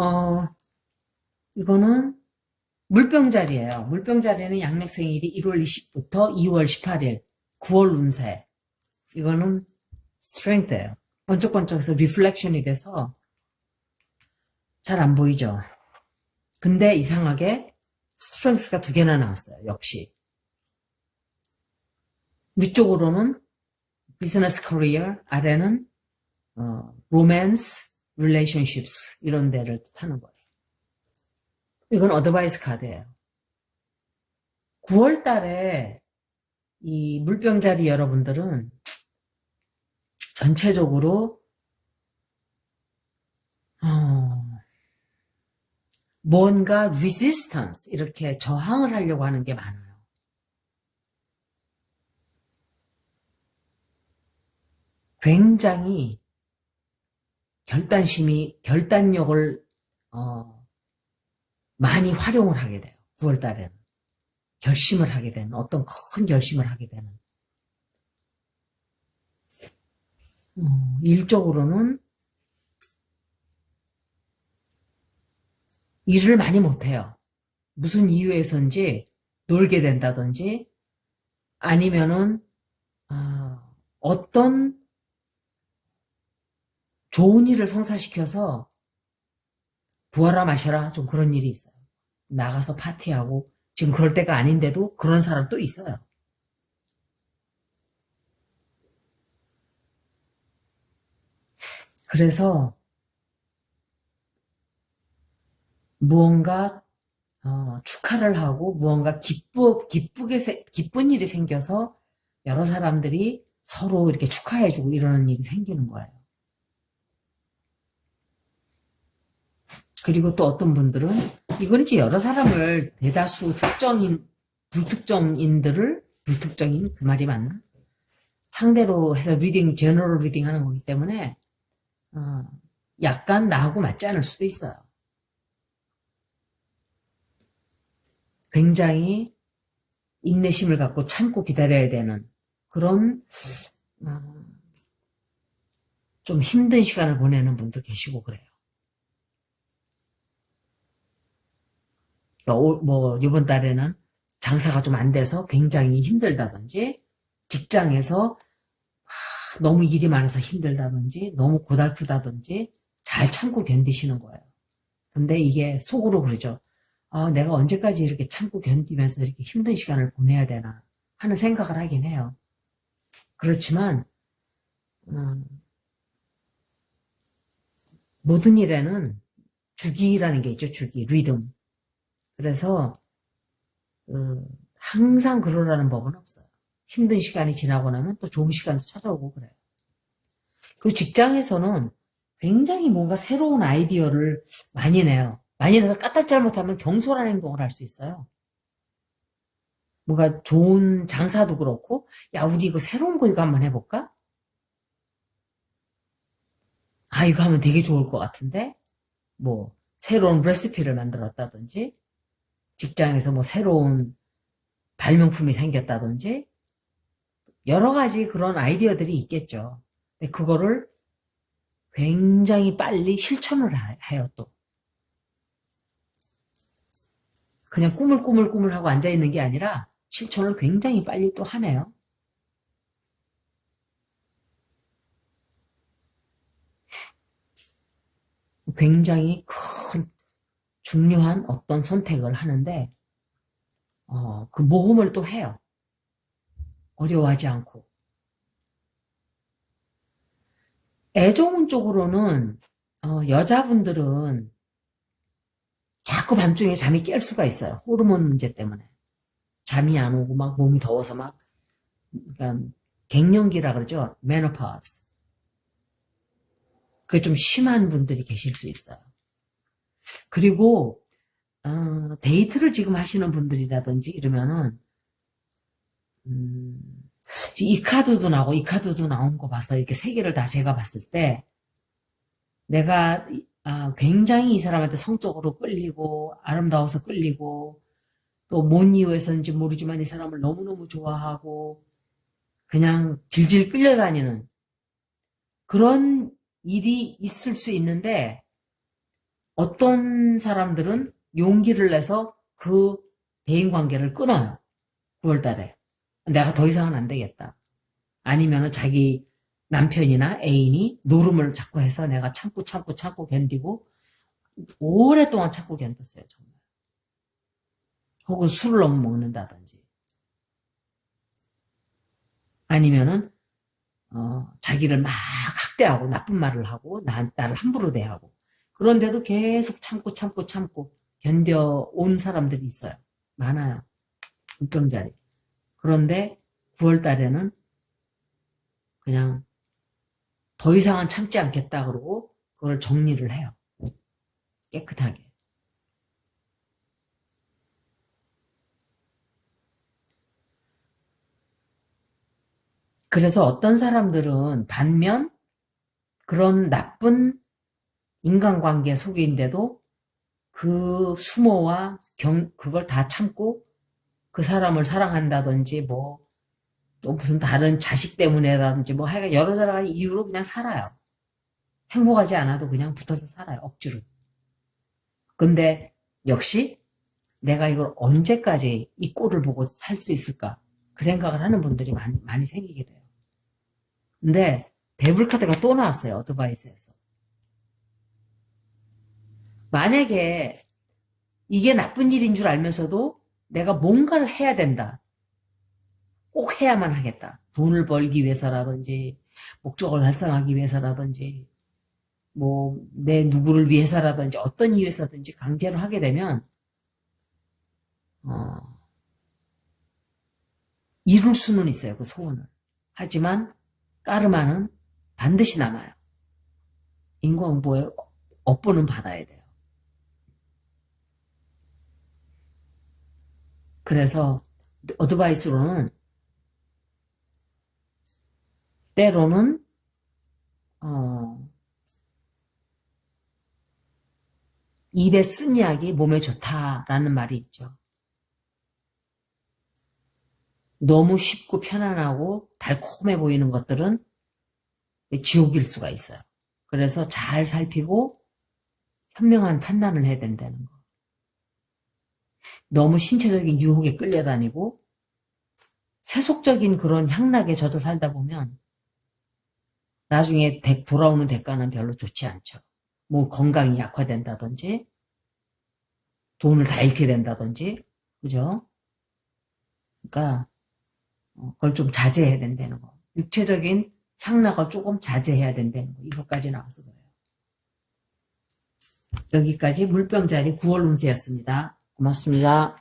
어, 이거는 물병자리예요. 물병자리는 양력생일이 1월 20부터 2월 18일, 9월 운세. 이거는 스트렝스예요. 번쩍번쩍해서 리플렉션이 돼서 잘 안 보이죠. 근데 이상하게 스트렝스가 두 개나 나왔어요. 역시. 위쪽으로는 비즈니스 커리어, 아래는 어, 로맨스, relationships 이런 데를 뜻하는 거예요. 이건 어드바이스 카드예요. 9월 달에 이 물병자리 여러분들은 전체적으로 어, 뭔가 resistance 이렇게 저항을 하려고 하는 게 많아요. 굉장히 결단심이 결단력을 어, 많이 활용을 하게 돼요. 9월 달에는 결심을 하게 되는 어떤 큰 결심을 하게 되는 어, 일적으로는 일을 많이 못해요. 무슨 이유에선지 놀게 된다든지 아니면은 어, 어떤 좋은 일을 성사시켜서 부어라 마셔라 좀 그런 일이 있어요. 나가서 파티하고 지금 그럴 때가 아닌데도 그런 사람 또 있어요. 그래서 무언가 어, 축하를 하고 무언가 기쁘, 기쁘게 세- 기쁜 일이 생겨서 여러 사람들이 서로 이렇게 축하해주고 이러는 일이 생기는 거예요. 그리고 또 어떤 분들은 이건 이제 여러 사람을 대다수 특정인 불특정인들을 불특정인 그 말이 맞나? 상대로 해서 리딩 제너럴 리딩 하는 거기 때문에 어, 약간 나하고 맞지 않을 수도 있어요. 굉장히 인내심을 갖고 참고 기다려야 되는 그런 어, 좀 힘든 시간을 보내는 분도 계시고 그래요. 그러니까 올- 뭐 이번 달에는 장사가 좀 안 돼서 굉장히 힘들다든지 직장에서 하, 너무 일이 많아서 힘들다든지 너무 고달프다든지 잘 참고 견디시는 거예요. 근데 이게 속으로 그러죠. 아, 내가 언제까지 이렇게 참고 견디면서 이렇게 힘든 시간을 보내야 되나 하는 생각을 하긴 해요. 그렇지만 음, 모든 일에는 주기라는 게 있죠. 주기, 리듬. 그래서 음, 항상 그러라는 법은 없어요. 힘든 시간이 지나고 나면 또 좋은 시간도 찾아오고 그래요. 그리고 직장에서는 굉장히 뭔가 새로운 아이디어를 많이 내요. 많이 내서 까딱 잘못하면 경솔한 행동을 할 수 있어요. 뭔가 좋은 장사도 그렇고, 야, 우리 이거 새로운 거 이거 한번 해볼까? 아, 이거 하면 되게 좋을 것 같은데? 뭐, 새로운 레시피를 만들었다든지, 직장에서 뭐 새로운 발명품이 생겼다든지, 여러 가지 그런 아이디어들이 있겠죠. 근데 그거를 굉장히 빨리 실천을 하- 해요, 또. 그냥 꾸물꾸물꾸물 하고 앉아있는 게 아니라 실천을 굉장히 빨리 또 하네요. 굉장히 큰 중요한 어떤 선택을 하는데 어, 그 모험을 또 해요. 어려워하지 않고. 애정운 쪽으로는 어, 여자분들은 자꾸 밤중에 잠이 깰 수가 있어요. 호르몬 문제 때문에. 잠이 안 오고 막 몸이 더워서 막 그러니까 갱년기라 그러죠. 메노파우스. 그게 좀 심한 분들이 계실 수 있어요. 그리고 어, 데이트를 지금 하시는 분들이라든지 이러면은 음, 이 카드도 나오고 이 카드도 나온 거 봐서 이렇게 세 개를 다 제가 봤을 때 내가 아, 굉장히 이 사람한테 성적으로 끌리고 아름다워서 끌리고 또 뭔 이유에서인지 모르지만 이 사람을 너무너무 좋아하고 그냥 질질 끌려다니는 그런 일이 있을 수 있는데 어떤 사람들은 용기를 내서 그 대인 관계를 끊어요. 9월 달에. 내가 더 이상은 안 되겠다. 아니면은 자기 남편이나 애인이 노름을 자꾸 해서 내가 참고 참고 참고 견디고 오랫동안 참고 견뎠어요, 정말. 혹은 술을 너무 먹는다든지. 아니면은 어, 자기를 막 학대하고 나쁜 말을 하고 나, 나를 함부로 대하고 그런데도 계속 참고 참고 참고 견뎌온 사람들이 있어요. 많아요. 물병자리. 그런데 9월 달에는 그냥 더 이상은 참지 않겠다 그러고 그걸 정리를 해요. 깨끗하게. 그래서 어떤 사람들은 반면 그런 나쁜 인간관계 속인데도 그 수모와 경, 그걸 다 참고 그 사람을 사랑한다든지 뭐 또 무슨 다른 자식 때문에라든지 뭐 하여간 여러 가지 이유로 그냥 살아요. 행복하지 않아도 그냥 붙어서 살아요. 억지로. 근데 역시 내가 이걸 언제까지 이 꼴을 보고 살 수 있을까? 그 생각을 하는 분들이 많이, 많이 생기게 돼요. 근데 데블 카드가 또 나왔어요. 어드바이스에서. 만약에 이게 나쁜 일인 줄 알면서도 내가 뭔가를 해야 된다. 꼭 해야만 하겠다. 돈을 벌기 위해서라든지, 목적을 달성하기 위해서라든지, 뭐, 내 누구를 위해서라든지, 어떤 이유에서든지 강제로 하게 되면, 어, 이룰 수는 있어요. 그 소원을. 하지만, 까르마는 반드시 남아요. 인과응보에 업보는 받아야 돼요. 그래서 어드바이스로는 때로는 어, 입에 쓴 약이 몸에 좋다라는 말이 있죠. 너무 쉽고 편안하고 달콤해 보이는 것들은 지옥일 수가 있어요. 그래서 잘 살피고 현명한 판단을 해야 된다는 거. 너무 신체적인 유혹에 끌려다니고 세속적인 그런 향락에 젖어 살다 보면 나중에 대- 돌아오는 대가는 별로 좋지 않죠. 뭐 건강이 약화된다든지 돈을 다 잃게 된다든지 그죠? 그러니까 어, 그걸 좀 자제해야 된다는 거. 육체적인 향락을 조금 자제해야 된다는 거. 이것까지 나와서 그래요. 여기까지 물병자리 9월 운세였습니다. 고맙습니다.